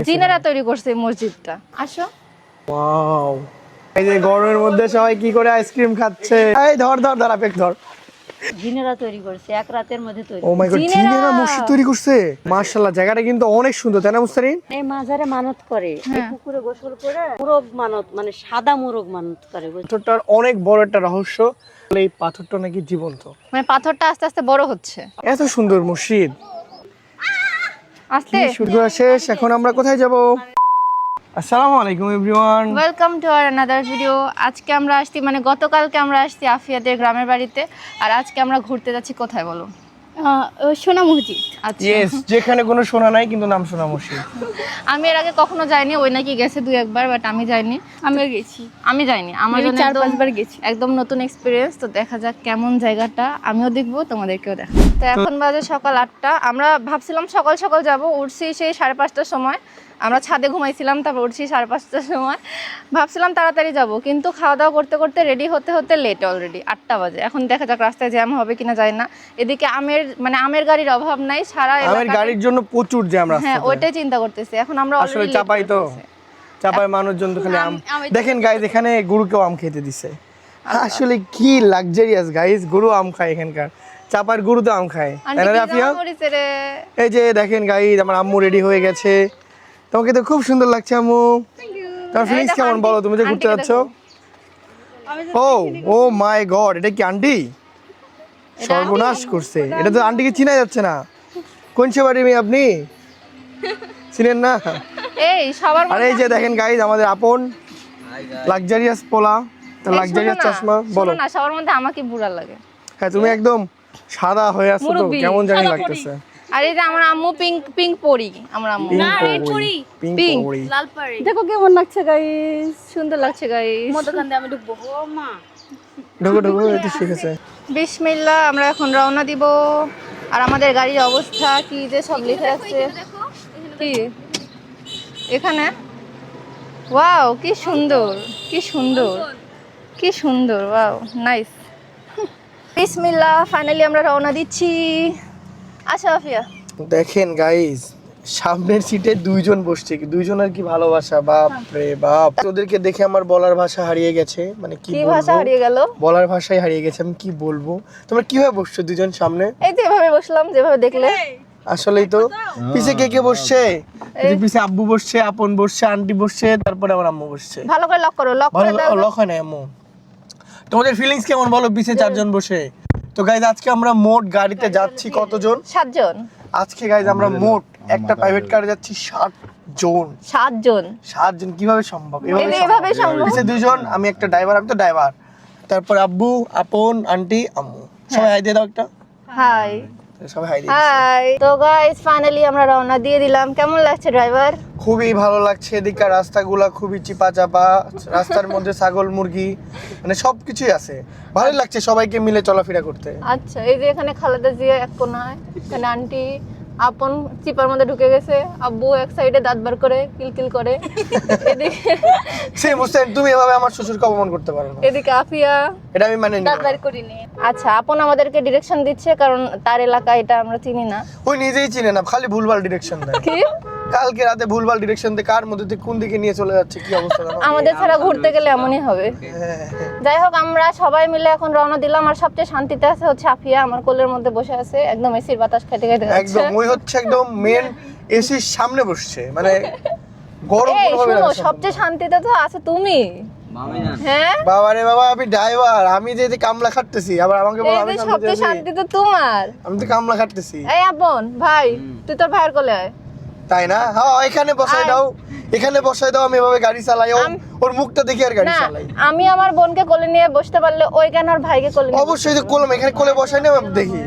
জিনেরা তৈরি করছে এই মসজিদটা। আসো। ওয়াও। এই যে গরমের মধ্যে সবাই কি করে আইসক্রিম খাচ্ছে? এই ধর ধর ধর আপেক ধর। জিনেরা তৈরি করছে এক রাতের মধ্যে তৈরি ও মাই গড জিনেরা। জিনেরা মসজিদ তৈরি করছে? মাশাআল্লাহ জায়গাটা কিন্তু অনেক সুন্দর তাই না মুস্তারিন? এই মাজারে মানত করে এই পুকুরে গোসল করে মুরগ মানত মানে সাদা মুরগ মানত করে পাথরটার অনেক বড় একটা রহস্য এই পাথরটা নাকি জীবন্ত। মানে পাথরটা আস্তে আস্তে বড় হচ্ছে। এত সুন্দর মসজিদ। আস্তে। শুরু করা শেষ? এখন আমরা কোথায় যাব? আসসালামু আলাইকুম everyone welcome to our another video আজকে আমরা আসছি মানে গতকালকে আমরা আসছি আফিয়াদের গ্রামের বাড়িতে। আর আজকে আমরা ঘুরতে যাচ্ছি কোথায় বলো? সোনা মসজিদ। আচ্ছা। ইয়েস যেখানে কোনো সোনা নাই কিন্তু নাম শোনা মসজিদ। আমি এর আগে কখনো যাইনি ওই নাকি গেছে দুই একবার বাট আমি যাইনি। আমিও গেছি। আমি যাইনি আমার জন্য চার একদম- পাঁচবার গেছি। একদম নতুন এক্সপিরিয়েন্স তো দেখা যাক কেমন জায়গাটা। আমিও দেখব তোমাদেরকেও দেখা তো এখন বাজে সকাল আটটা আমরা ভাবছিলাম সকাল সকাল যাব উঠছি সেই সাড়ে পাঁচটার সময়। আমরা ছাদে ঘুমাইছিলাম তারপর উঠছি সাড়ে পাঁচটার সময়। ভাবছিলাম তাড়াতাড়ি যাব কিন্তু খাওয়া দাওয়া করতে করতে রেডি হতে হতে লেট অলরেডি আটটা বাজে। এখন দেখা যাক রাস্তায় জ্যাম হবে কিনা যায় না। এদিকে আমের মানে আমের গাড়ির অভাব নাই সারা আমার গাড়ির জন্য প্রচুর জ্যাম রাস্তা হ্যাঁ ওইটাই চিন্তা করতেছি। এখন আমরা আসলে চাপাই তো। চাপাই মানুষজন তো খালি আম দেখেন গাইজ এখানে গরুকেও আম খেতে দিছে। আসলে কি লাক্সারিয়াস গাইজ গরু আম খায় এখানকার। চাপার গরু তো আম খায়? এই যে দেখেন গাইজ আমার আম্মু রেডি হয়ে গেছে। তোমাকে তো খুব সুন্দর লাগছে আম্মু। তোমার ফিলিংস কেমন বলো? তুমি যে ঘুরতে যাচ্ছ? ও ও মাই গড এটা কি আন্টি সর্বনাশ করছে। এটা তো আন্টিকে চিনা যাচ্ছে না। কোন সে বাড়ি মেয়ে আপনি? চিনেন না? এই সবার আর এই যে দেখেন গাইজ আমাদের আপন। লাক্সারিয়াস পোলা। তো লাক্সারিয়াস চশমা বলো। না সবার মধ্যে আমাকে বুড়া লাগে। হ্যাঁ তুমি একদম সাদা হয়ে আছো তো কেমন জানি লাগতেছে। আর এই যে আমার আম্মু পিঙ্ক পিঙ্ক পরি আমার আম্মু। পিঙ্ক পরি পিঙ্ক. পরি। লাল পাড়ি দেখো কেমন লাগছে গাইস সুন্দর লাগছে গাইস দোকান দিয়ে আমি ঢুকবো। ও মা। ঢোকো ঢোকো এটা শিখেছে বিসমিল্লাহ আমরা এখন রওনা দিব। আর আমাদের গাড়ির অবস্থা কি যে সব লিখে আছে। কি? এখানে? ওয়াও কি সুন্দর কি সুন্দর কি সুন্দর ওয়াও নাইস বিসমিল্লাহ ফাইনালি আমরা রওনা দিচ্ছি। আচ্ছা আফিয়া দেখেন গাইজ সামনের সিটে দুইজন বসছে কি? দুইজন আর কি ভালোবাসা? বাপ রে বাপ। ওদেরকে দেখে আমার বলার ভাষা হারিয়ে গেছে। মানে কি ভাষা হারিয়ে গেল? বলার ভাষাই হারিয়ে গেছে। আমি কি বলব? তোমরা কীভাবে বসছো দুজন সামনে? এই যে এভাবে বসলাম যেভাবে দেখলে। আসলেই তো। পিছে কে কে বসছে? পিছে আব্বু বসছে আপন বসছে আন্টি বসছে তারপরে আমার আম্মু বসছে। ভালো করে লক করো লক করে দাও। লক হয় না আম্মু। তোমাদের ফিলিংস কেমন বলো? পিছে চারজন বসে। তো গাইজ আজকে আমরা মোট গাড়িতে যাচ্ছি কতজন? সাতজন। আজকে গাইজ আমরা মোট একটা প্রাইভেট কারে যাচ্ছি ষাট জন সাতজন। ষাট জন কীভাবে সম্ভব? এভাবে সম্ভব? দুজন আমি একটা ড্রাইভার আমি তো ড্রাইভার তারপর আব্বু আপন আন্টি আম্মু। সবাই হাই দিয়ে দাও একটা। হাই সবাই হাই হাই তো গাইস ফাইনালি আমরা রওনা দিয়ে দিলাম। কেমন লাগছে ড্রাইভার খুবই ভালো লাগছে এদিককার রাস্তাগুলা খুবই চিপা চাপা রাস্তার মধ্যে ছাগল মুরগি মানে সবকিছুই আছে। ভালো লাগছে সবাইকে মিলে চলাফেরা করতে। আচ্ছা এই যে এখানে খালেদা জিয়া এক কোনায় এখানে আন্টি আপন চিপার মধ্যে ঢুকে গেছে আব্বু এক সাইডে দাঁত বার করে কিলকিল করে। এদিকে সেই মুস্তাহিন তুমি এভাবে আমার শ্বশুরকে অপমান করতে পারো না। এদিকে আফিয়া এটা আমি মানে নিব না। করিনি। আচ্ছা আপন আমাদেরকে ডিরেকশন দিচ্ছে কারণ তার এলাকা এটা আমরা চিনি না। ওই নিজেই চিনে না খালি ভুলভাল ডিরেকশন দেয়। কি? কালকে রাতে ভুলভাল ডিরেকশন দিয়ে কার মধ্যে দিয়ে কোন দিকে নিয়ে চলে যাচ্ছে কি অবস্থা আমাদের ছাড়া ঘুরতে গেলে এমনই হবে। যাই হোক আমরা সবাই মিলে এখন রওনা দিলাম আর সবচেয়ে শান্তিতে আছে হচ্ছে আফিয়া আমার কোলের মধ্যে বসে আছে একদম এসির বাতাস খেতে খেতে যাচ্ছে। একদম ওই হচ্ছে একদম মেন এসির সামনে বসছে মানে গরম শোনো সবচেয়ে শান্তিতে তো আছে তুমি। হ্যাঁ? বাবা রে বাবা আমি ড্রাইভার আমি যে যে কামলা খাটতেছি আবার আমাকে বলো আমি সবচেয়ে শান্তি তো তোমার। আমি তো কামলা খাটতেছি। এই আপন ভাই তুই তোর ভাইয়ের কোলে আয়। তাই না? হ্যাঁ এখানে বসাই দাও। এখানে বসাই দাও আমি এভাবে গাড়ি চালাই। ওর মুখটা দেখে আর গাড়ি চালাই। আমি আমার বোনকে কোলে নিয়ে বসতে পারলে ওই কেন আর ভাইকে কোলে অবশ্যই তো কোলে এখানে কোলে বসাই না দেখি।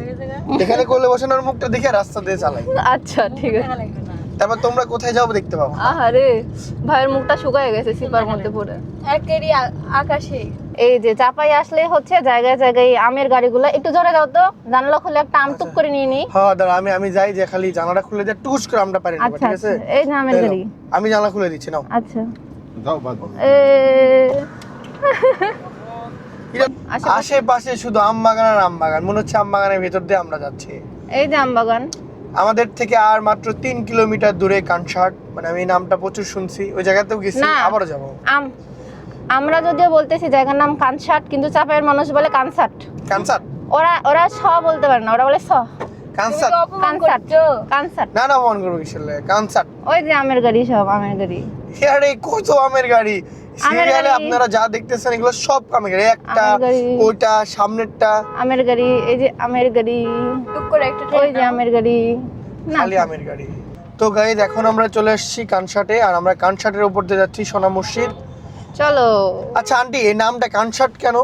এখানে কোলে বসানোর মুখটা দেখে রাস্তা দিয়ে চালাই। আচ্ছা ঠিক আছে। তারপর তোমরা কোথায় যাও দেখতে পাবো? আহারে ভাইয়ের মুখটা শুকায় গেছে সিপার মধ্যে পড়ে। একেরই আকাশে। এই যে চাপাই আসলে হচ্ছে জায়গায় জায়গায় আমের গাড়িগুলো। একটু জোরে দাও তো জানলা খুলে একটা আম টুক করে নিয়ে নিই হ্যাঁ দাঁড়া আমি আমি যাই যে খালি জানালা খুলে দিয়ে টুস করে আমরা পারি আচ্ছা ঠিক আছে? আচ্ছা। এই যে আমের গাড়ি। আমি জানলা খুলে দিচ্ছি নাও। আচ্ছা। এ এটা- আশেপাশে- আশেপাশে শুধু আম বাগান আর আম বাগান। মনে হচ্ছে আম বাগানের ভেতর দিয়ে আমরা যাচ্ছি। এই যে আম বাগান। আমাদের থেকে আর মাত্র তিন কিলোমিটার দূরে কানসাট মানে আমি নামটা প্রচুর শুনছি ওই জায়গাতেও গেছি না। আবারও যাব। আমরা যদিও বলতেছি জায়গার নাম কানসাট কিন্তু চাপের মানুষ বলে কানসাট। কানসাট? ওরা ওরা স বলতে পারে না ওরা বলে স। কানসাট? কানসাট কানসাট। না না মন করব কিসের লাগে? কানসাট? ওই যে আমের গাড়ি সব আমের গাড়ি। আরে কত আমের গাড়ি? সিরিয়ালে আপনারা যা দেখতেছেন এগুলো সব আমের গাড়ি। একটা ওইটা সামনেরটা। আমের গাড়ি এই যে আমের গাড়ি। টুক করে একটা ওই যে আমের গাড়ি। খালি আমের গাড়ি। তো গাইজ এখন আমরা চলে এসেছি কানসাটে আর আমরা কানসাটের উপর দিয়ে যাচ্ছি সোনা মসজিদ চলো। আচ্ছা আন্টি এই নামটা কানসাট কেন?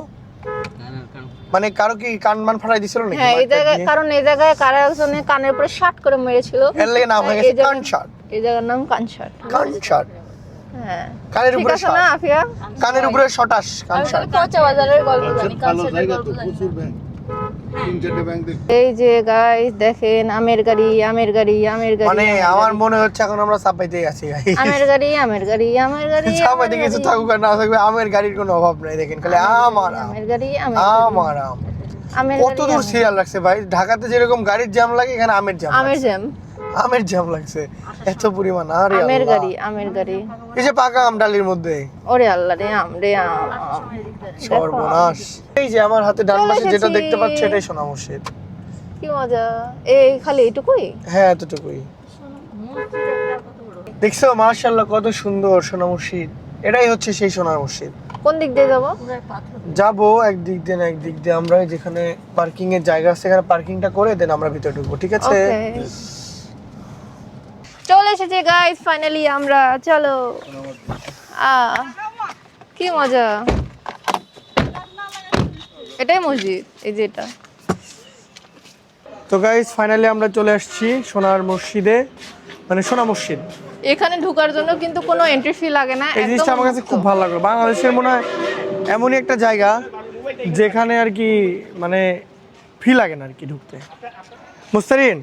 মানে কারও কি কান মান ফাটাই দিছিল নাকি? হ্যাঁ এই জায়গায় কারণ এই জায়গায় কারও একজনে কানের উপরে শার্ট করে মেরেছিল। এর লেগে নাম হয়ে গেছে কানসাট। এই জায়গার নাম কানসাট। কানসাট। হ্যাঁ। কানের উপরে না আফিয়া? কানের উপরে শটাস কানসাট শুধু বাজারের গল্প জানি গল্প জানি। এই যে গাইস দেখেন আমের গাড়ি আমের গাড়ি আমের গাড়ি মানে আমার মনে হচ্ছে এখন আমরা চাপাইতে আছি আমের গাড়ি আমের গাড়ি আমের গাড়ি আমের কিছু থাকুক আর না থাকবে আমের গাড়ির কোনো অভাব নাই দেখেন খালি আম আর আম। আমের গাড়ি আমের আম আর আম। কত দূর সিরিয়াল লাগছে ভাই? ঢাকাতে যেরকম গাড়ির জ্যাম লাগে এখানে আমের জ্যাম আমের জ্যাম আমের জ্যাম লাগছে। এত পরিমাণ আরে আমের গাড়ি আমের গাড়ি। এই যে পাকা আম ডালির মধ্যে। ওরে আল্লাহ রে আম রে আম। সর্বনাশ। এই যে আমার হাতে ডান পাশে যেটা দেখতে পাচ্ছি এটাই সোনা মসজিদ কি মজা। এই খালি এইটুকুই? হ্যাঁ এতটুকুই। দেখছ মার্শাল্লাহ কত সুন্দর সোনা মসজিদ এটাই হচ্ছে সেই সোনার মসজিদ কোন দিক দিয়ে যাব? যাব একদিক দিয়ে না একদিক দিয়ে। আমরা যেখানে পার্কিং এর জায়গা আছে সেখানে পার্কিংটা করে দেন আমরা ভিতরে ঢুকবো ঠিক আছে? চলে এসেছে গাইস ফাইনালি আমরা চলো। কি মজা। এটাই মসজিদ এই যে এটা। তো গাইস ফাইনালি আমরা চলে আসছি সোনার মসজিদে মানে সোনা মসজিদ। এখানে ঢোকার জন্য কিন্তু কোনো এন্ট্রি ফি লাগে না এই জিনিসটা আমার কাছে খুব ভালো লাগল। বাংলাদেশের মনে হয় এমনই একটা জায়গা যেখানে আর কি মানে ফি লাগে না আর কি ঢুকতে। মুস্তারিন?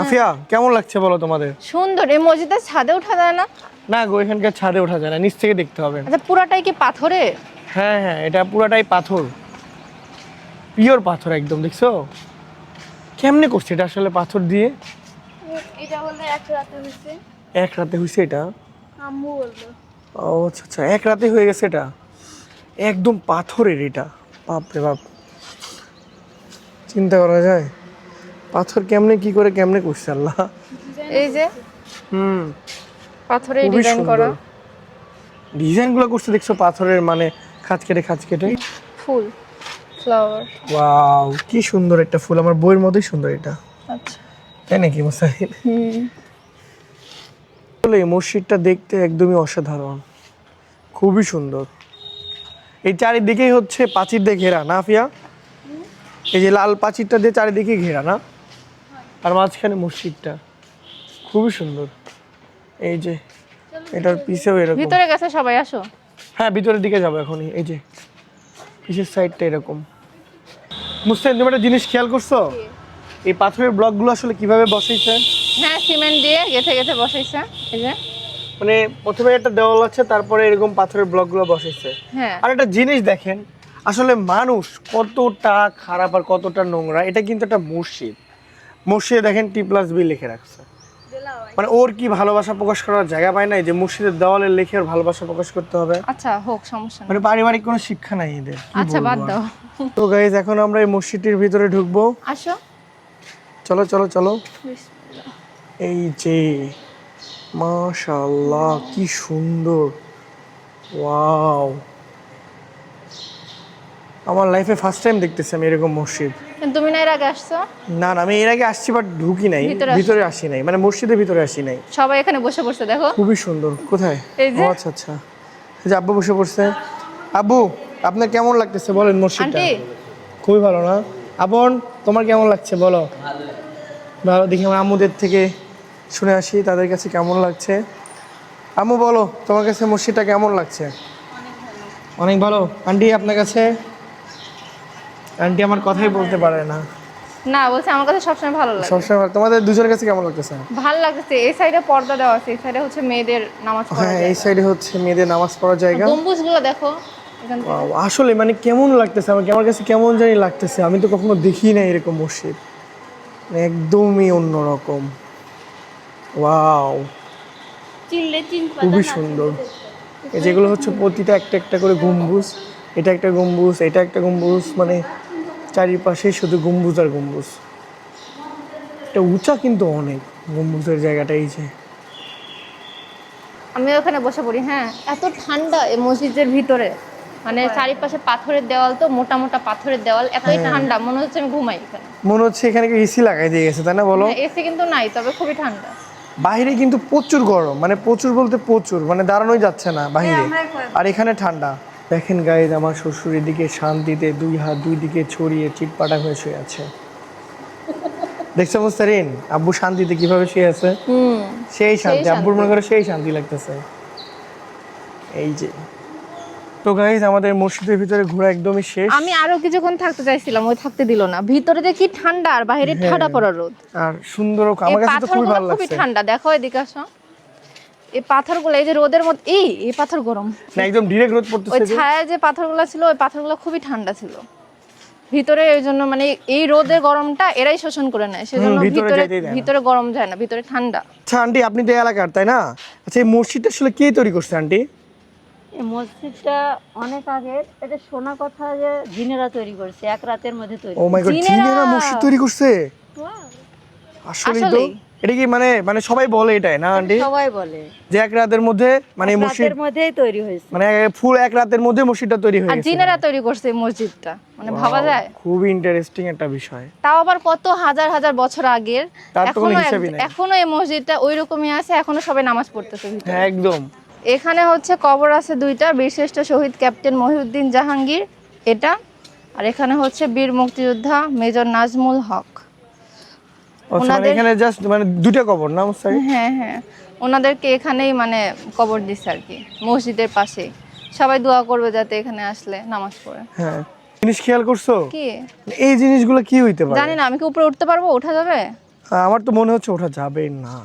আফিয়া কেমন লাগছে বলো তোমাদের? সুন্দর এই মসজিদের ছাদে ওঠা যায় না? না গো এখানকার ছাদে ওঠা যায় না নিচ থেকে দেখতে হবে। আচ্ছা পুরাটাই কি পাথরে? হ্যাঁ হ্যাঁ এটা পুরাটাই পাথর। পিওর পাথর একদম দেখছ? কেমনে করছে এটা আসলে পাথর দিয়ে? এটা বলতে এক রাতে হয়েছে। এক রাতে হয়েছে এটা? আম্মু বলল। ও আচ্ছা আচ্ছা এক রাতে হয়ে গেছে এটা? একদম পাথরের এটা। বাপ রে বাপ। চিন্তা করা যায়? পাথর কেমনে কি করে কেমনে করছে আল্লাহ? এই যে হুম। পাথরে ডিজাইন করা। ডিজাইনগুলো করছে দেখছ পাথরের মানে খাঁচ কেটে খাঁচ কেটে? ফুল ফ্লাওয়ার ওয়াও কি সুন্দর একটা ফুল আমার বইয়ের মতোই সুন্দর এটা। আচ্ছা। তাই নাকি মুসাহিদ? হুম। আসলে এই মসজিদটা দেখতে একদমই অসাধারণ। খুবই সুন্দর। এই চারিদিকেই হচ্ছে প্রাচীর দিয়ে ঘেরা না ফিয়া এই যে লাল প্রাচীরটা দিয়ে চারিদিকে ঘেরা না? আর মাঝখানে মসজিদটা। খুবই সুন্দর। এই যে এটার পিছেও এরকম। ভিতরে গেছে সবাই আসো। হ্যাঁ ভিতরের দিকে যাব এখনই। এই যে পিছের সাইডটা এরকম। মুস্তাহিদ তুমি একটা জিনিস খেয়াল করছ? এই পাথরের ব্লকগুলো আসলে কীভাবে বসাইছে? হ্যাঁ সিমেন্ট দিয়ে গেথে গেথে বসাইছে। এই যে। মানে প্রথমে একটা দেওয়াল আছে তারপরে এরকম পাথরের ব্লকগুলো বসাইছে। হ্যাঁ। আর একটা জিনিস দেখেন আসলে মানুষ কতটা খারাপ আর কতটা নোংরা এটা কিন্তু একটা মসজিদ। মসজিদে দেখেন টি প্লাস বি লিখে রাখছে। মানে ওর কি ভালোবাসা প্রকাশ করার জায়গা পায় নাই যে মসজিদের দেওয়ালে লিখে ওর ভালোবাসা প্রকাশ করতে হবে? আচ্ছা হোক সমস্যা মানে পারিবারিক কোনো শিক্ষা নাই এদের আচ্ছা বাদ দাও। তো গাইজ এখন আমরা এই মসজিদটির ভিতরে ঢুকবো। আসো। চলো চলো চলো। এই যে মাশাআল্লাহ কি সুন্দর। ওয়াও। আমার লাইফে ফার্স্ট টাইম দেখতেছি আমি এরকম মসজিদ। তুমি না এর আগে আসছো? না না আমি এর আগে আসছি বাট ঢুকি নাই। ভিতরে আসি। নাই মানে মসজিদের ভিতরে আসি নাই। সবাই এখানে বসে পড়ছে দেখো। খুবই সুন্দর। কোথায়? এই যে। আচ্ছা আচ্ছা। এই যে আব্বু বসে পড়ছে। আব্বু আপনার কেমন লাগতেছে? বলেন মসজিদটা। আন্টি। খুবই ভালো না? আপন তোমার কেমন লাগছে? বলো। ভালো দেখি আমার আম্মুদের থেকে শুনে আসি তাদের কাছে কেমন লাগছে। আম্মু বলো তোমার কাছে মসজিদটা কেমন লাগছে? অনেক ভালো। আন্টি আপনার কাছে? আন্টি আমার কথাই বলতে পারে না। না বলছে আমার কাছে সবসময় ভালো লাগে। সবসময় ভালো। তোমাদের দুজনের কাছে কেমন লাগতেছে? ভালো লাগতেছে এই সাইডে পর্দা দেওয়া আছে এই সাইডে হচ্ছে মেয়েদের নামাজ পড়া হ্যাঁ এই সাইডে হচ্ছে মেয়েদের নামাজ পড়ার জায়গা। গম্বুজগুলো দেখো আসলে মানে কেমন লাগতেছে আমাকে আমার কাছে কেমন জানি লাগতেছে। আমি তো কখনো দেখি না এরকম মসজিদ। একদমই অন্যরকম। ওয়াও। খুবই সুন্দর। এই যেগুলো হচ্ছে প্রতিটা একটা একটা করে গম্বুজ এটা একটা গম্বুজ এটা একটা গম্বুজ মানে চারিপাশে শুধু গম্বুজ আর গম্বুজ। এটা উঁচা কিন্তু অনেক গম্বুজের জায়গাটা এই যে। আমি ওখানে বসে পড়ি হ্যাঁ। এত ঠান্ডা এই মসজিদের ভিতরে। মানে চারিপাশে পাথরের দেওয়াল তো মোটা মোটা পাথরের দেওয়াল এতই ঠান্ডা মনে হচ্ছে আমি ঘুমাই এখানে। মনে হচ্ছে এখানে এসি লাগাই দিয়ে গেছে তাই না বলো? এসি কিন্তু নাই তবে খুবই ঠান্ডা। বাইরে কিন্তু প্রচুর গরম মানে প্রচুর বলতে প্রচুর মানে দাঁড়ানোই যাচ্ছে না বাইরে আর এখানে ঠান্ডা। দেখেন গাইজ আমার শ্বশুর এদিকে শান্তিতে দুই হাত দুই দিকে ছড়িয়ে চিটপাটা হয়ে শুয়ে আছে। দেখছ মুস্তারিন? আব্বু শান্তিতে কীভাবে শুয়ে আছে? সেই শান্তি। আব্বুর মনে করে সেই শান্তি লাগতেছে। এই যে। তো গাইজ আমাদের মসজিদের ভিতরে ঘোরা একদমই শেষ। আমি আরও কিছুক্ষণ থাকতে চাইছিলাম ওই থাকতে দিল না। ভিতরে যে কি ঠান্ডা আর বাইরে ঠাডা পড়া রোদ। আর সুন্দর আমার কাছে তো খুবই ভালো লাগছে। ঠান্ডা। দেখো এদিকে আসো। এই পাথরগুলো এই যে রোদের মধ্যে এই এই পাথর গরম। না একদম ডিরেক্ট রোদ পড়তেছে যে। ছায়ায় যে পাথরগুলো ছিল ওই পাথরগুলো খুবই ঠান্ডা ছিল। ভিতরে এই জন্য মানে এই রোদের গরমটা এরাই শোষণ করে নেয়। সেজন্য ভিতরে ভিতরে গরম যায় না ভিতরে ঠান্ডা। আচ্ছা আন্টি আপনি তো এলাকার তাই না? আচ্ছা এই মসজিদটা আসলে কে তৈরি করছে আন্টি? এই মসজিদটা অনেক আগের এটা শোনা কথা যে জিনেরা তৈরি করছে এক রাতের মধ্যে তৈরি ও মাই গড জিনেরা! মসজিদ তৈরি করছে? আসলেই তো? এটা কি মানে মানে সবাই বলে এটাই না আন্টি? সবাই বলে। যে এক রাতের মধ্যে মানে মসজিদ রাতের মধ্যেই তৈরি হয়েছে। মানে ফুল এক রাতের মধ্যে মসজিদটা তৈরি হয়ে আর জিনেরা তৈরি করছে মসজিদটা মানে ভাবা যায়? খুবই ইন্টারেস্টিং একটা বিষয়। তাও আবার কত হাজার হাজার বছর আগের এখনও। এখনও এই মসজিদটা ওই রকমই আছে এখনও সবাই নামাজ পড়তেছে ভিতরে। হ্যাঁ একদম। এখানে হচ্ছে কবর আছে দুইটা বীরশ্রেষ্ঠ শহীদ ক্যাপ্টেন মহিউদ্দিন জাহাঙ্গীর এটা। আর এখানে হচ্ছে বীর মুক্তিযোদ্ধা মেজর নাজমুল হক। ওনাদের- এখানে জাস্ট মানে কবর না মুস্তারি হ্যাঁ হ্যাঁ। ওনাদেরকে এখানেই মানে কবর দিচ্ছে আর কি মসজিদের পাশে সবাই দোয়া করবে যাতে এখানে আসলে নামাজ পড়ে। হ্যাঁ। জিনিস খেয়াল করছ? কি? এই জিনিসগুলো কি হইতে পারে? জানি না আমি কি উপরে উঠতে পারব? ওঠা যাবে? আমার তো মনে হচ্ছে ওঠা যাবে না।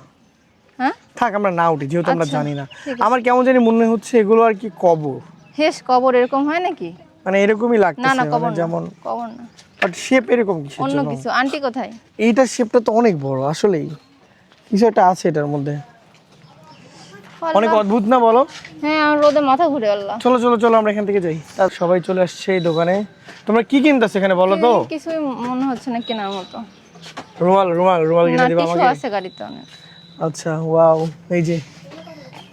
হ্যাঁ? থাক আমরা না উঠি যেহেতু আমরা আচ্ছা, জানি না। আমার কেমন জানি মনে হচ্ছে এগুলো আর কি কবর। হেস কবর এরকম হয় নাকি? মানে এরকমই না লাগতেছে না মানে কবর যেমন কবর না। বাট শেপ এরকম কিসের অন্য কিছু। আন্টি কোথায়? এইটার শেপটা তো অনেক বড় আসলেই। কিছু একটা আছে এটার মধ্যে। অনেক অদ্ভুত না বলো? হ্যাঁ আমার রোদে মাথা ঘুরে আল্লাহ। চলো চলো চলো আমরা এখান থেকে যাই। তার সবাই চলে আসছে এই দোকানে। তোমরা কি কিনতেছো এখানে বলো তো? কিছুই মনে হচ্ছে না কেনার মতো। রুমাল রুমাল রুমাল কিনে দিবা আমাকে? আছে গাড়িতে অনেক। আচ্ছা ওয়াও এই যে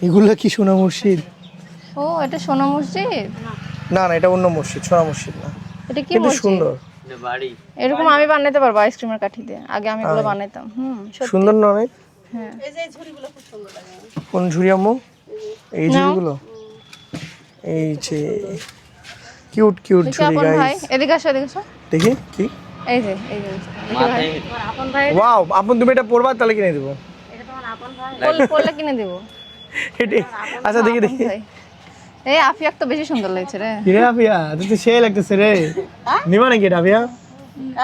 এগুলো কি সোনা মসজিদ? ও এটা সোনা মসজিদ? না না এটা অন্য মসজিদ সোনা মসজিদ না। এটা কি সুন্দর। এরকম আমি বানাইতে পারব আইসক্রিমের কাঠি দিয়ে। আগে আমি এগুলো বানাইতাম হুম সুন্দর না অনেক? হ্যাঁ। কোন ঝুড়ি আম্মু? এই ঝুড়িগুলো? এই যে কিউট কিউট ঝুড়ি গাইস এদিকে আসো এদিকে আসো। দেখি কি? এই যে এই যে আপন ভাই ওয়াও আপন তুমি এটা পরবা তাহলে কিনে দেবো। এটা তোমার আপন ভাই। পড়লে কিনে দেবো। এটি আচ্ছা দেখি দেখি। ভাই। এই আফিয়াক তো বেশি সুন্দর লাগছে রে। কি রে আপিয়া তুই তো সেই লাগতেছে রে। নিবা নাকি এটা আপিয়া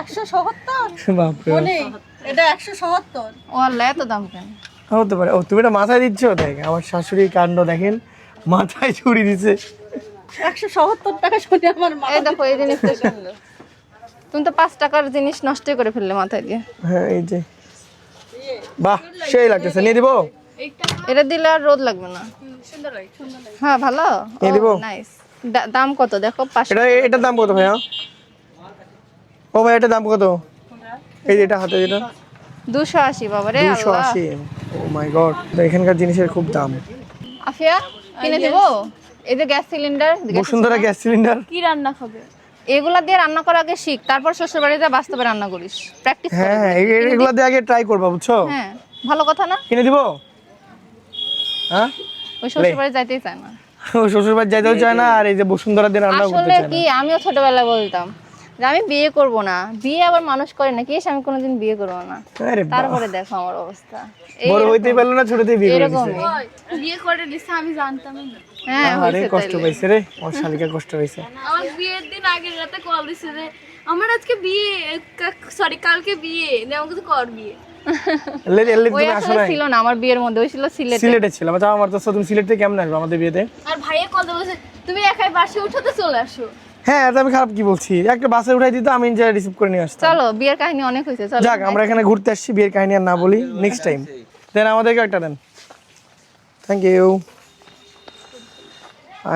একশো সত্তর? বাপরে। এটা একশো সত্তর। ও আল্লাহ এত দাম কেন? হতে পারে। ও তুমি এটা মাথায় দিচ্ছ? দেখ আমার শাশুড়ির কাণ্ড দেখেন মাথায় ছুরি দিছে। একশো সত্তর টাকা শুনে আমার মা এই দেখো এই জিনিসটা সুন্দর। তুমি তো পাঁচ টাকার জিনিস নষ্ট করে ফেললে মাথায় দিয়ে। হ্যাঁ এই যে। বাহ সেই লাগতেছে। নিয়ে দিবো? এটা দিলে আর রোদ লাগবে না। সুন্দর লাগে সুন্দর লাগে। হ্যাঁ ভালো? নাইস দাম কত? দেখো এটা এটার দাম কত ভাইয়া? ও ভাই এটার দাম কত? এই যে এটা হাতে যেটা। দুশো আশি বাবা রে দুশো আশি। ও মাই গড এখানকার জিনিসের খুব দাম। আফিয়া কিনে দিব? এই যে gas cylinder Bashundhara gas cylinder. কি রান্না খাবে এগুলা দিয়ে রান্না করার আগে শিখ তারপর শ্বশুর বাড়িতে বাস্তবে রান্না করিস। প্র্যাকটিস হ্যাঁ হ্যাঁ এগুলা দিয়ে আগে ট্রাই করবা বুঝছ? হ্যাঁ ভালো কথা না? কিনে দিব? হ্যাঁ? ওই শ্বশুর বাড়ি যাইতেই চায় না। ও শ্বশুর বাড়ি যাইতেও চায় না আর এই যে বসুন্ধরা দিয়ে রান্না করতে চায় কি আমিও ছোটবেলায় বলতাম যে আমি বিয়ে করব না বিয়ে আবার মানুষ করে না কি আমি কোনোদিন বিয়ে করব না। তারপরে দেখো আমার অবস্থা। বড় হইতে পারল না ছোটতেই বিয়ে করে দিছে। বিয়ে করে নিছে আমি জানতামই না। হ্যাঁ আরে কষ্ট পাইছে রে আমার শালিকা কষ্ট পাইছে। আমার বিয়ের দিন আগের রাতে কল দিছে যে আমার আজকে বিয়ে সরি কালকে বিয়ে নে আমার কাছে কর বিয়ে। এলে এলে তুমি আসো আসলে ছিল না আমার বিয়ের মধ্যে ওই ছিল সিলেটে। সিলেটে ছিলাম আচ্ছা আমার তো তুমি সিলেট থেকে কেমন আসবে আমাদের বিয়েতে? আর ভাইয়া কল বলছে তুমি একাই বাসে উঠাতে চলে আসো। হ্যাঁ আমি খারাপ কি বলছি? একটা বাসে উঠাই দিত আমি যা রিসিভ করে নিয়ে আসতাম। চলো বিয়ের কাহিনী অনেক হয়েছে চলো। যাক আমরা এখানে ঘুরতে আসছি বিয়ের কাহিনী আর না বলি নেক্সট টাইম দেন আমাদেরকে একটা দেন। থ্যাংক ইউ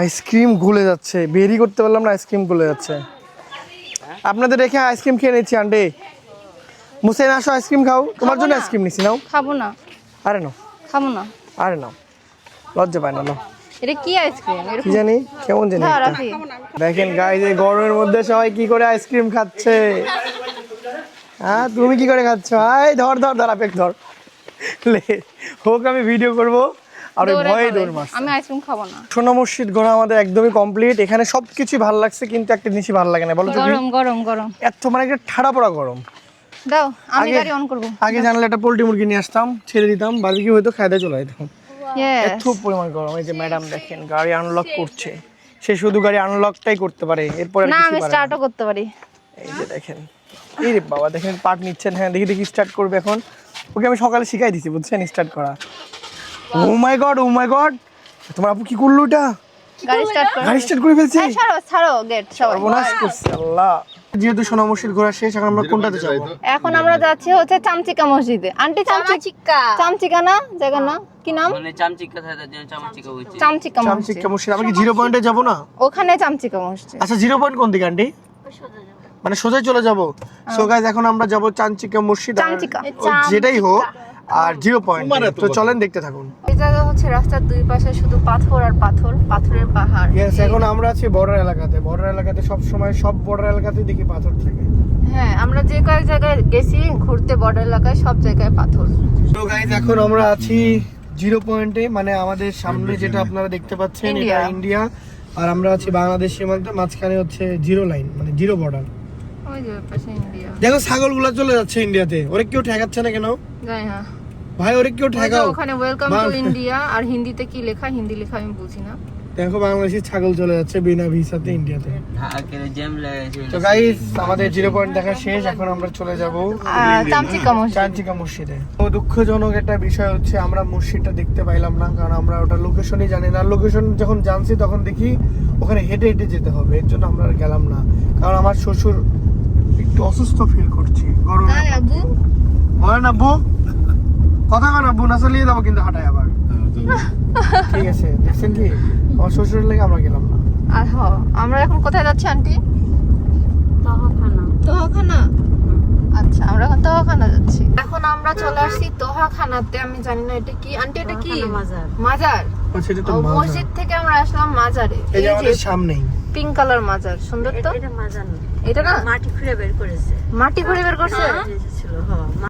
আইসক্রিম গুলে যাচ্ছে। বেরি করতে পারলাম না আইসক্রিম গুলে যাচ্ছে। আপনাদের রেখে আইসক্রিম খেয়ে নিচ্ছি আন্ডে মুসেন আসো আইসক্রিম খাও। তোমার জন্য আইসক্রিম নিচ্ছি নাও। খাব না। আরে নাও। খাব না। আরে নাও। লজ্জা পায় না নাও। এটা কি আইসক্রিম কি জানি? কেমন জানি দেখেন গাইজ এই গরমের মধ্যে সবাই কি করে আইসক্রিম খাচ্ছে। হ্যাঁ তুমি কি করে খাচ্ছ? আয় ধর ধর ধর আপেক ধর। লে হোক আমি ভিডিও করব। আর ভয়ে দৌড়। মারছে। আমি আইসক্রিম খাব না। সোনা মসজিদ ঘোরা আমাদের একদমই কমপ্লিট এখানে সব কিছুই ভালো লাগছে কিন্তু একটা জিনিসই ভালো লাগে না। বলো গরম গরম গরম। এত মানে একটা ঠাড়া পড়া গরম। দাও আমি গাড়ি অন করব। আগে জানলে একটা পোল্ট্রি মুরগি নিয়ে আসতাম ছেড়ে দিতাম হয়তো খাইতে চলে যেতাম। এত পরিমাণ গরম এই যে ম্যাডাম দেখেন গাড়ি আনলক করছে। সে শুধু গাড়ি আনলকটাই করতে পারে এরপর না আমি স্টার্টও করতে পারি। এই যে দেখেন এই রে বাবা দেখেন পার্ট নিচ্ছেন হ্যাঁ দেখি দেখি স্টার্ট করবে এখন। ওকে আমি সকালে শিখাই দিছি বুঝছেন স্টার্ট করা। ও মাই গড ও মাই গড তোমার আপু কি করল এটা গাড়ি স্টার্ট স্টার্ট করে ফেলছে। ছাড়ো ছাড়ো গেট সবাই। করছে আল্লাহ। যেহেতু সোনা মসজিদ ঘোরা শেষ এখন আমরা কোনটাতে যাব? এখন আমরা যাচ্ছি হচ্ছে চামচিকা মসজিদে। আন্টি চামচিকা। চামচিকা না? জায়গা না? কি নাম? মানে চামচিকা চামচিকা হচ্ছে চামচিকা মসজিদ চামচিকা মসজিদ। আমরা কি জিরো পয়েন্টে যাব না? ওখানে চামচিকা মসজিদ। আচ্ছা জিরো পয়েন্ট কোন দিকে আন্টি? মানে সোজা চলে যাব। সো গাইজ এখন আমরা যাব চামচিকা মসজিদ। চামচিকা। যেটাই হোক আর জিরো পয়েন্ট তো চলেন দেখতে থাকুন। এই জায়গা হচ্ছে রাস্তার দুই পাশে শুধু পাথর আর পাথর পাথরের পাহাড়। ইয়েস এখন আমরা আছি বর্ডার এলাকাতে। বর্ডার এলাকাতে সব সময় সব বর্ডার এলাকাতে দেখি পাথর থাকে। হ্যাঁ আমরা যে কয়েক জায়গায় গেছি ঘুরতে বর্ডার এলাকায় সব জায়গায় পাথর। তো গাইজ এখন আমরা আছি জিরো পয়েন্টে মানে আমাদের সামনে যেটা আপনারা দেখতে পাচ্ছেন এটা ইন্ডিয়া। ইন্ডিয়া আর আমরা আছি বাংলাদেশ সীমান্তে মাঝখানে হচ্ছে জিরো লাইন মানে জিরো বর্ডার। দেখো ছাগলগুলো চলে যাচ্ছে ইন্ডিয়াতে ওরে কেউ ঠেকাচ্ছে না কেন? যাই হ্যাঁ। ভাই ওরে কেউ ঠেকাও। ওখানে ওয়েলকাম টু ইন্ডিয়া আর হিন্দিতে কি লেখা? হিন্দি লেখা আমি বুঝি না। দেখো বাংলাদেশি ছাগল চলে যাচ্ছে বিনা ভিসাতে ইন্ডিয়াতে তো গাইস আমাদের জিরো পয়েন্ট দেখা শেষ। এখন আমরা চলে যাব চাঞ্চিকা মসজিদে। তো দুঃখজনক একটা বিষয় হচ্ছে আমরা মসজিদটা দেখতে পাইলাম না কারণ আমরা ওটা লোকেশনই জানি না। লোকেশন যখন জানছি তখন দেখি ওখানে হেঁটে হেঁটে যেতে হবে। এর জন্য আমরা আর গেলাম না। কারণ আমার শ্বশুর একটু অসুস্থ ফিল করছি। গরমে তাই আব্বু। বলেন আব্বু কথা কন আব্বু না চালিয়ে যাব কিন্তু হাঁটায় আবার। ঠিক আছে দেখছেন কি? আমার শ্বশুরের লেগে আমরা গেলাম না। আর হ আমরা এখন কোথায় যাচ্ছি আন্টি? তাহাখানা তোহাখানা আচ্ছা আমরা এখন তোহাখানা যাচ্ছি। এখন আমরা চলে আসছি তোহাখানাতে আমি জানি না এটা কি। আন্টি এটা কি? মাজার। মাজার। আচ্ছা তো মসজিদ থেকে আমরা আসলাম মাজারে। এই যে সামনেই। পিঙ্ক কালার মাজার সুন্দর তো? এটা মাজার না। এটা না? মাটি খুঁড়ে বের করেছে। মাটি ভরে বের করছে? ছিল হ্যাঁ না?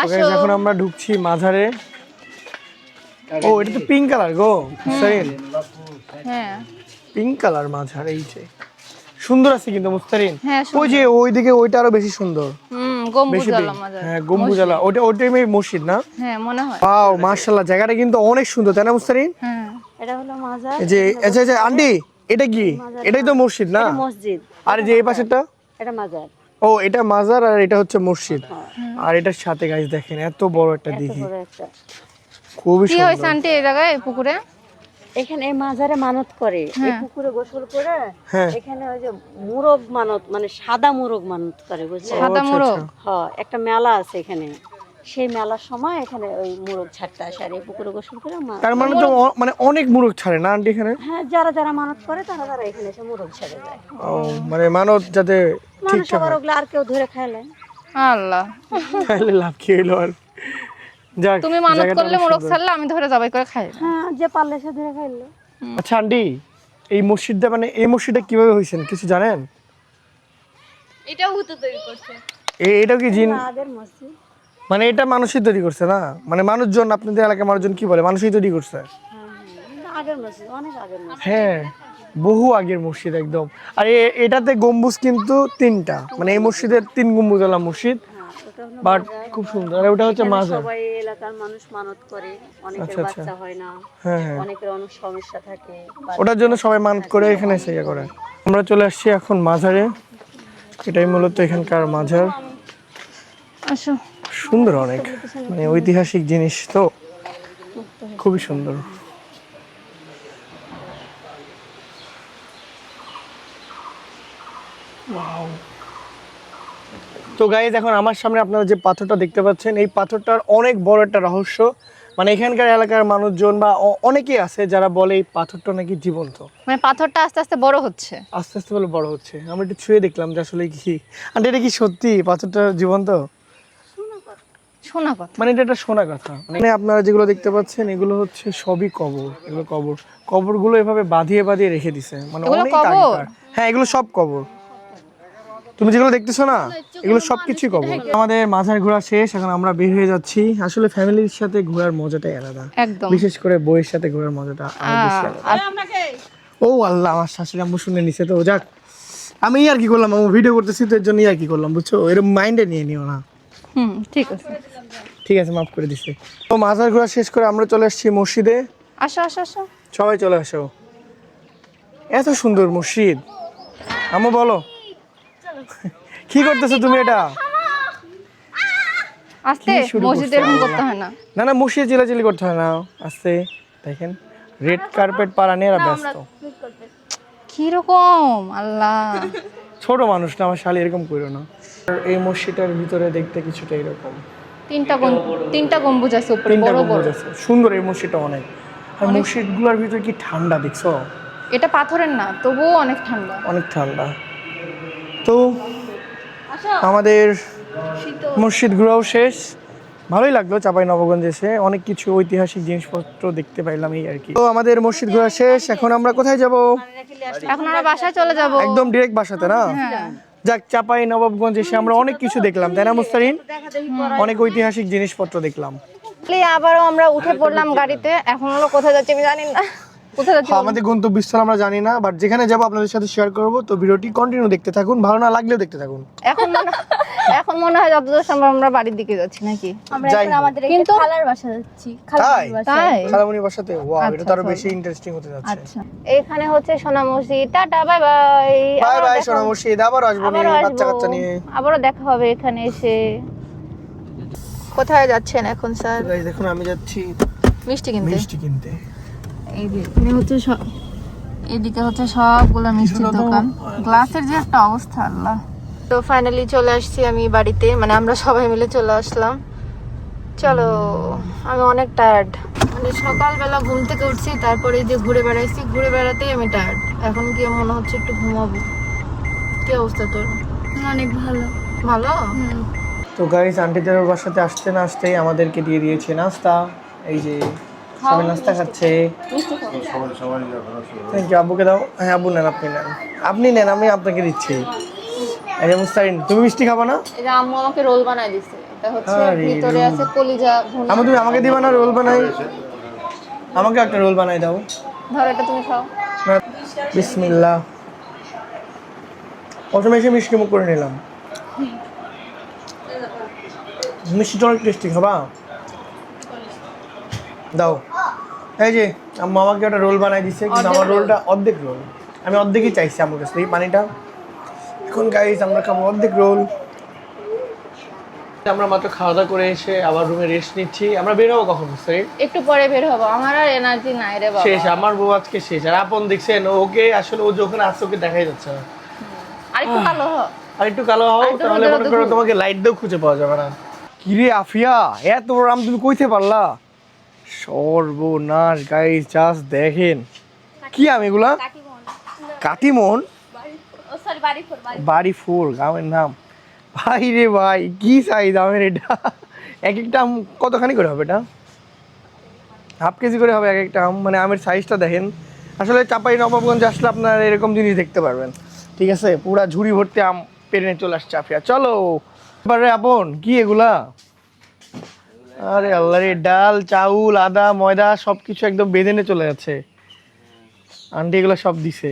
আসো। Guys, এখন আমরা ঢুকছি মাঝারে। ও এটা তো পিঙ্ক কালার গো হ্যাঁ। পিঙ্ক কালার মাঝার এই যে। সুন্দর আছে কিন্তু মুস্তারিন। হ্যাঁ ওই যে ওইদিকে ওইটা আরও বেশি সুন্দর। হ্যাঁ গম্বুজালা ওটা ওটাই মসজিদ না? হ্যাঁ মনে হয়। ওয়াও মাশাআল্লাহ জায়গাটা কিন্তু অনেক সুন্দর তাই না মুস্তারিন? হ্যাঁ। এটা হলো মাজার। যে আচ্ছা আচ্ছা আন্টি এটা কি? এটাই তো মসজিদ না? মসজিদ। আর যে এই পাশেরটা? এটা মাজার। ও এটা মাজার আর এটা হচ্ছে মসজিদ। আর এটার সাথে গাইস দেখেন এত বড় একটা দিঘি। খুবই কি সুন্দর। আন্টি এই জায়গায় পুকুরে? এখানে এই মাজারে মানত করে। এই পুকুরে গোসল করে হ্যাঁ। এখানে ওই যে মুরগ মানত মানে সাদা মুরগ মানত করে বুঝলে? সাদা মুরগ মোরগ? আচ্ছা। হ্যাঁ একটা মেলা আছে এখানে। সেই মেলার সময় এখানে ওই মুরগ ছাড়তে আসে আর এই পুকুরে গোসল করে তার মানে তো মানে অনেক মুরগ ছাড়ে না আন্টি এখানে? হ্যাঁ যারা যারা মানত করে তারা তারা এখানে এসে মুরগ ছেড়ে যায়। ও মানে মানত যাতে আবার ওগুলো আর কেউ ধরে খাইলে আল্লাহ। তাহলে লাভ কি হইল আর? তুমি মানত করলে মোরগ ছাড়লে আমি ধরে জবাই করে খাই। হ্যাঁ যে পারলে সে ধরে খাইলো। আচ্ছা আন্টি এই মসজিদটা মানে এই মসজিদটা কীভাবে হয়েছেন কিছু জানেন? এটাও হুতো তৈরি করছে। এ- এটা কি জিন? মসজিদ। মানে এটা মানুষই তৈরি করছে না? মানে মানুষজন আপনাদের এলাকার মানুষজন কি বলে? মানুষই তৈরি করছে? হ্যাঁ হ্যাঁ আগের মসজিদ অনেক আগের মসজিদ। হ্যাঁ বহু আগের মসজিদ একদম। আর এটাতে গম্বুজ কিন্তু তিনটা। মানে এই মসজিদের তিন গম্বুজওয়ালা মসজিদ। বাট খুব সুন্দর। আর ওটা হচ্ছে মাজার সবাই এলাকার মানুষ মানত করে। অনেকের আচ্ছা, আচ্ছা। বাচ্চা হয় না। হ্যাঁ হ্যাঁ। অনেকের অনেক সমস্যা থাকে। ওটার জন্য সবাই মানত করে এখানে এসে ইয়ে করে। আমরা চলে আসছি এখন মাজারে এটাই মূলত এখানকার মাজার আসো। সুন্দর অনেক। মানে ঐতিহাসিক জিনিস তো। খুবই সুন্দর। তো গাইজ এখন আমার সামনে আপনারা যে পাথরটা দেখতে পাচ্ছেন এই পাথরটার অনেক বড় একটা রহস্য। মানে এখানকার এলাকার মানুষজন বা অনেকেই আছে যারা বলে এই পাথরটা নাকি জীবন্ত। মানে পাথরটা আস্তে আস্তে বড় হচ্ছে। আস্তে আস্তে বলে বড় হচ্ছে। আমরা একটু ছুঁয়ে দেখলাম যে আসলে কি। আর এটা কি সত্যি পাথরটা জীবন্ত? শোনা কথা মানে এটা একটা শোনা কথা। মানে আপনারা যেগুলো দেখতে পাচ্ছেন এগুলো হচ্ছে সবই কবর। এগুলো কবর। কবরগুলো এভাবে বাঁধিয়ে বাঁধিয়ে রেখে দিছে। মানে অনেক হ্যাঁ এগুলো সব কবর। তুমি যেগুলো দেখতেছো না এগুলো সব কিছুই কবর আমাদের মাঝার ঘোরা শেষ এখন আমরা বের হয়ে যাচ্ছি। আসলে ফ্যামিলির সাথে ঘোরার মজাটাই আলাদা। একদম। বিশেষ করে বইয়ের সাথে ঘোরার মজাটা। আর ও আল্লাহ আমার শাশুড়ি আম্মু শুনে নিছে তো যাক। আমি আর কি করলাম? আমি ভিডিও করতেছি তো এর জন্য আর কি করলাম বুঝছ? এরকম মাইন্ডে নিয়ে নিও না। হুম ঠিক আছে। ঠিক আছে মাফ করে দিছে। তো মাজার ঘোরা শেষ করে আমরা চলে আসছি মসজিদে। আসো আসো আসো। সবাই চলে আসো। এত সুন্দর মসজিদ। আমু বলো। কি করতেছো তুমি এটা? আস্তে কি মসজিদে এরকম করতে হয় না। না না মসজিদে চিলাচিলি করতে হয় না। আস্তে দেখেন রেড কার্পেট পাড়া নিয়ে এরা ব্যস্ত। কীরকম? আল্লাহ। ছোট মানুষ না আমার শালি এরকম করো না। এই মসজিদটার ভিতরে দেখতে কিছুটা এরকম। তিনটা গম- তিনটা গম্বুজ আছে উপরে বড় বড়। আছে। সুন্দর এই মসজিদটা অনেক। আর মসজিদগুলোর ভিতরে কি ঠান্ডা দেখছ? এটা পাথরের না তবুও অনেক ঠান্ডা। অনেক ঠান্ডা। তো আমাদের মসজিদ ঘোরাও শেষ। ভালোই লাগল চাপাই নবগঞ্জ এসে। অনেক কিছু ঐতিহাসিক জিনিসপত্র দেখতে পাইলাম এই আর কি। তো আমাদের মসজিদ ঘোরা শেষ। এখন আমরা কোথায় যাব? এখন আমরা বাসায় চলে যাব। একদম ডিরেক্ট বাসাতে না? যাক চাপাই নবাবগঞ্জ এসে আমরা অনেক কিছু দেখলাম তাই না মুস্তারিন? অনেক ঐতিহাসিক জিনিসপত্র দেখলাম। আবারও আমরা উঠে পড়লাম গাড়িতে। এখন হলো কোথায় যাচ্ছি আমি জানি না। কোথায় যাচ্ছি হ্যাঁ, আমাদের গন্তব্যস্থল আমরা জানি না বাট যেখানে যাব আপনাদের সাথে শেয়ার করব তো ভিডিওটি কন্টিনিউ দেখতে থাকুন ভালো না লাগলেও দেখতে থাকুন। এখন মনে এখন মনে হয় যতদূর সম্ভব আমরা বাড়ির দিকে যাচ্ছি নাকি? যাই হোক। আমাদের কিন্তু- খালার বাসা যাচ্ছি তাই? তাই? খালামুনি বাসাতে? ওয়াও এটা তো আরও আচ্ছা, বেশি ইন্টারেস্টিং হতে যাচ্ছে। আচ্ছা। এখানে হচ্ছে Sona Masjid. Tata bye bye bye bye সোনা মুর্শিদ আবার আসব বাচ্চা কাচ্চা নিয়ে। আবারও দেখা হবে এখানে এসে। কোথায় যাচ্ছেন এখন স্যার? গাইস দেখুন আমি যাচ্ছি মিষ্টি কিনতে। মিষ্টি কিনতে। এই যে এখানে হচ্ছে সব এদিকে হচ্ছে সবগুলো মিষ্টির দোকান। গ্লাসের যে একটা অবস্থা আল্লাহ। তো ফাইনালি চলে আসছি আমি বাড়িতে মানে আমরা সবাই মিলে চলে আসলাম। চলো আমি অনেক টায়ার্ড মানে সকালবেলা ঘুম থেকে উঠছি তারপরে যে ঘুরে বেড়াইছি ঘুরে বেড়াতেই আমি টায়ার্ড এখন কি মনে হচ্ছে একটু ঘুমাবো। কি অবস্থা তোর? অনেক ভালো। ভালো? তো গাইস আন্টিদের বাসাতে আসতে না আসতেই আমাদেরকে দিয়ে দিয়েছে নাস্তা। এই যে সবাই নাস্তা খাচ্ছে। থ্যাংক ইউ আব্বুকে দাও। হ্যাঁ আব্বু নেন আপনি নেন। আপনি নেন আমি আপনাকে দিচ্ছি। এই যে মুস্তারিন তুমি মিষ্টি খাবা না? যে আম্মু আমাকে রোল বানায় দিছে। এটা হচ্ছে ভিতরে আছে কলিজা ভুনা। আমি তুমি আমাকে দিবা না রোল বানাই? আমাকে একটা রোল বানাই দাও। ধর এটা তুমি খাও। বিসমিল্লাহ। প্রথমে এসে মিষ্টি মুখ করে নিলাম। মিষ্টিটা অনেক টেস্টি খাবা? দাও। এই যে আম্মা আমাকে একটা রোল বানাই দিছে কিন্তু আমার রোলটা অর্ধেক রোল। আমি অর্ধেকই চাইছি আমার কাছে এই পানিটা। এখন গাইস আমরা খাব অর্ধেক রোল। আমরা মাত্র খাওয়া দাওয়া করে এসে আবার রুমে রেস্ট নিচ্ছি। আমরা বের হব কখন স্যার একটু পরে বের হব। আমার আর এনার্জি নাই রে বাবা। শেষ আমার বউ আজকে শেষ। আর আপন দেখছেন ওকে আসলে ও যখন আসছে ওকে দেখাই যাচ্ছে না। আরেকটু কালো হ আরেকটু কালো হও তাহলে মনে করো তোমাকে লাইট দিয়েও খুঁজে পাওয়া যাবে না। কিরে আফিয়া এত বড় আম তুমি কইতে পারলা? সর্বনাশ গাইস জাস্ট দেখেন। কি আম এগুলা? কাটিমন বাড়ি ফোর গ্রামের নাম। ভাই রে ভাই কি সাইজ আমের এটা? এক একটা আম কতখানি করে হবে এটা? হাফ কেজি করে হবে এক একটা আম মানে আমের সাইজটা দেখেন। আসলে চাপাই নবাবগঞ্জে আসলে আপনারা এরকম জিনিস দেখতে পারবেন। ঠিক আছে? পুরা ঝুড়ি ভর্তি আম পেরে চলে আসছে আফিয়া। চলো এবারে আপন কি এগুলা? আরে আল্লাহ রে ডাল চাউল আদা ময়দা সব কিছু একদম বেঁধে নিয়ে চলে যাচ্ছে। আন্টি এগুলো সব দিছে।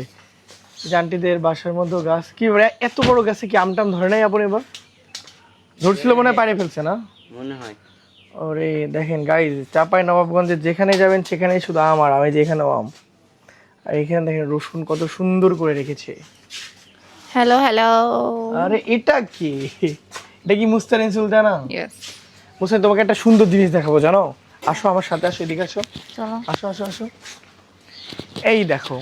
আন্টিদের বাসার মধ্যে গাছ। কি এত বড় গাছে কি আমটাম ধরে নাই আপন এবার? ধরছিল মনে হয় পারে ফেলছে না? মনে হয়। ওরে দেখেন গাইজ চাপাই নবাবগঞ্জে যেখানে যাবেন সেখানেই শুধু আম আর আমি যেখানেও আম। আর এখানে দেখেন রসুন কত সুন্দর করে রেখেছে। হ্যালো হ্যালো আরে এটা কি? এটা কি মুস্তারিন সুলতানা? ইয়েস মুসাই তোমাকে একটা সুন্দর জিনিস দেখাবো জানো? আসো আমার সাথে আসো এদিকে আসো। আসো আসো আসো। এই দেখো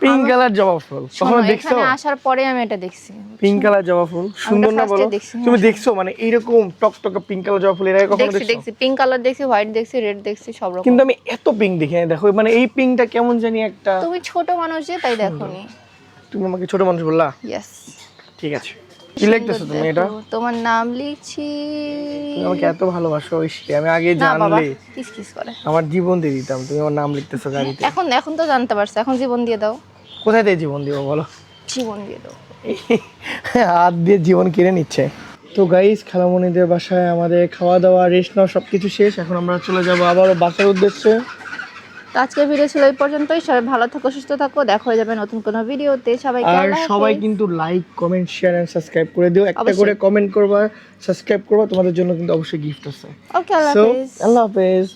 পিঙ্ক কালার জবা ফুল। কখনো দেখছ? আসার পরে আমি এটা দেখছি। পিঙ্ক কালার জবা ফুল। সুন্দর না বলো? তুমি দেখছ? মানে এইরকম টকটকে পিঙ্ক কালার জবা ফুল এর আগে কখনো দেখছি দেখছ? পিঙ্ক কালার দেখছি হোয়াইট দেখছি রেড দেখছি সব রকম। কিন্তু আমি এত পিঙ্ক দেখি নাই, দেখো মানে এই পিঙ্কটা কেমন জানি একটা তুমি ছোট মানুষ যে তাই দেখোনি তুমি আমাকে ছোট মানুষ বললা? ইয়েস ঠিক আছে। কি লিখতেছো তুমি এটা? তোমার নাম লিখছি। তুমি আমাকে এত ভালোবাসো ঐশী আমি আগে জানলে। কিস কিস করে। আমার জীবন দিয়ে দিতাম তুমি আমার নাম লিখতেছো গাড়িতে। এখন এখন তো জানতে পারছ এখন জীবন দিয়ে দাও। কোথায় দিয়ে জীবন দিব বলো? জীবন দিয়ে দাও। হাত দিয়ে জীবন কেড়ে নিচ্ছে। তো গাইস খালামণিদের বাসায় আমাদের খাওয়া দাওয়া রেস্ট নেওয়া সব কিছু শেষ। এখন আমরা চলে যাব আবারও বাসার উদ্দেশ্যে। তো আজকের ভিডিও ছিল এই পর্যন্তই। সবাই ভালো থাকো সুস্থ থাকো। দেখা হয়ে যাবে নতুন কোনো ভিডিওতে সবাই আর সবাই কিন্তু like comment share and subscribe করে দিও। একটা করে কমেন্ট করবা সাবস্ক্রাইব করবা। তোমাদের জন্য কিন্তু অবশ্যই গিফট আছে। ওকে আল্লাহ হাফেজ। আল্লাহ হাফেজ।